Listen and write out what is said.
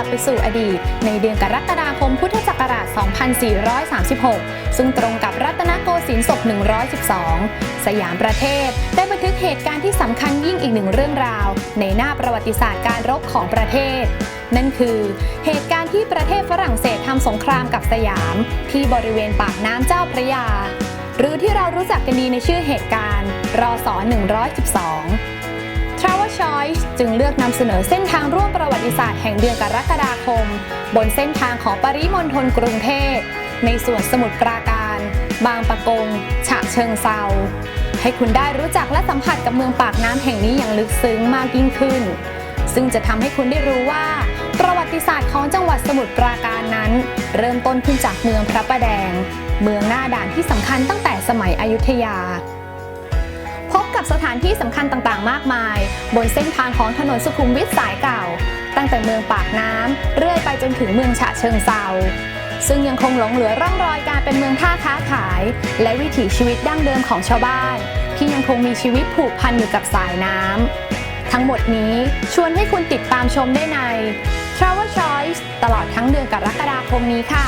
ลับไปสู่อดีต ในเดือนกรกฎาคมพุทธศักราช 2436 ซึ่งตรงกับรัตนโกสินทร์ศก112 สยามประเทศ ได้บันทึกเหตุการณ์ที่สำคัญยิ่งอีกหนึ่งเรื่องราว ในหน้าประวัติศาสตร์การรบของประเทศ นั่นคือ เหตุการณ์ที่ประเทศฝรั่งเศสทำสงครามกับสยาม ที่บริเวณปากน้ำเจ้าพระยา หรือที่เรารู้จักกันดีในชื่อเหตุการณ์รอส112 Travel Choice จึงเลือกนำเสนอเส้นทางร่วมประวัติศาสตร์แห่งเดือนกรกฎาคม บนเส้นทางของปริมณฑลกรุงเทพ ในส่วนสมุทรปราการ บางปะกง ฉะเชิงเซาให้คุณได้รู้จักและสัมผัสกับเมืองปากน้ำแห่งนี้อย่างลึกซึ้งมากยิ่งขึ้น ซึ่งจะทำให้คุณได้รู้ว่า ประวัติศาสตร์ของจังหวัดสมุทรปราการนั้น เริ่มต้นขึ้นจากเมืองพระประแดง เมืองหน้าด่านที่สำคัญตั้งแต่สมัยอยุธยา กับสถานที่สำคัญต่างๆ มากมาย บนเส้นทางของถนนสุขุมวิทสายเก่า ตั้งแต่เมืองปากน้ำเรื่อยไปจนถึงเมืองฉะเชิงเซาซึ่งยังคงหลงเหลือร่องรอยการเป็นเมืองท่าค้าขาย และวิถีชีวิตดั้งเดิมของชาวบ้าน ที่ยังคงมีชีวิตผูกพันอยู่กับสายน้ำทั้งหมดนี้ชวนให้คุณติดตามชมได้ใน Travel Choice ตลอดทั้งเดือนกรกฎาคมนี้ค่ะ